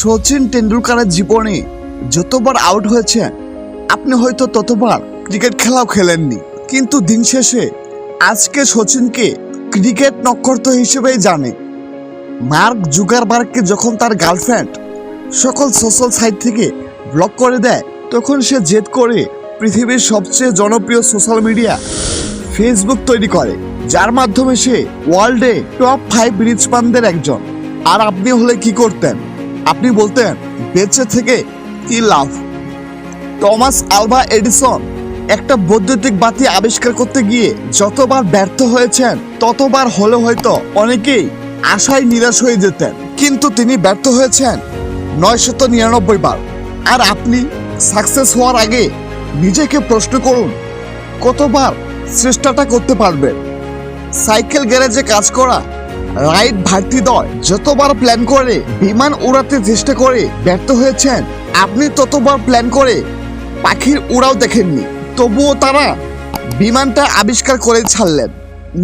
সচিন টেন্ডুলকারের জীবনে যতবার আউট হয়েছেন আপনি হয়তো ততবার ক্রিকেট খেলাও খেলেননি। কিন্তু দিন শেষে আজকে সচিনকে ক্রিকেট নক্ষত্র হিসেবেই জানে। মার্ক জুগারবার্গকে যখন তার গার্লফ্রেন্ড সকল সোশ্যাল সাইট থেকে ব্লক করে দেয়, তখন সে জেদ করে পৃথিবীর সবচেয়ে জনপ্রিয় সোশ্যাল মিডিয়া ফেসবুক তৈরি করে। যার মাধ্যমে সে ওয়ার্ল্ডে টপ ফাইভ রিচম্যানদের একজন। আর আপনি হলে কি করতেন? আপনি বলতেন, বেঁচে থেকে কি লাভ? টমাস আলভা এডিসন একটা বৈদ্যুতিক বাতি আবিষ্কার করতে গিয়ে যতবার ব্যর্থ হয়েছেন, ততবার হলে হয়তো অনেকেই আশায় নিরাশ হয়ে যেতেন। কিন্তু তিনি ব্যর্থ হয়েছেন নয়শত নিরানব্বই বার। আর আপনি সাকসেস হওয়ার আগে নিজেকে প্রশ্ন করুন, কতবার চেষ্টাটা করতে পারবেন? সাইকেল গ্যারেজে কাজ করা রাইড ভাতৃদ্বয় যতবার প্ল্যান করে, বিমান উড়াতে চেষ্টা করে ব্যর্থ হয়েছেন, আপনি ততবার প্ল্যান করে পাখির উড়াও দেখেননি। তবুও তারা বিমানটা আবিষ্কার করে ছাড়লেন।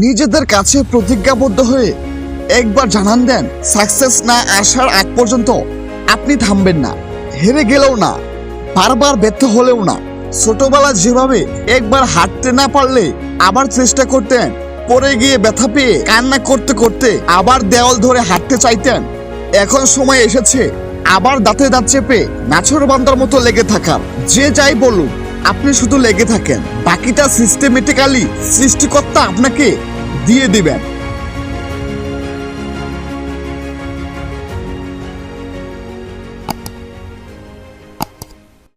নিজেদের কাছে প্রতিজ্ঞাবদ্ধ হয়ে একবার জানান দেন সাকসেস না আসার আগ পর্যন্ত আপনি থামবেন না, হেরে গেলেও না, বারবার ব্যর্থ হলেও না। ছোটবেলা যেভাবে একবার হাঁটতে না পারলে আবার চেষ্টা করতেন পরে গিয়ে ব্যথা পেয়ে কান্না করতে করতে আবার দেওয়াল ধরে হাঁটতে চাইতেন। এখন সময় এসেছে, আবার দাঁতে দাঁত চেপে নাছর বান্দার মতো লেগে থাকার। যে যাই বলুন আপনি শুধু লেগে থাকেন। বাকিটা সিস্টেমেটিক্যালি সৃষ্টিকর্তা আপনাকে দিয়ে দিবেন।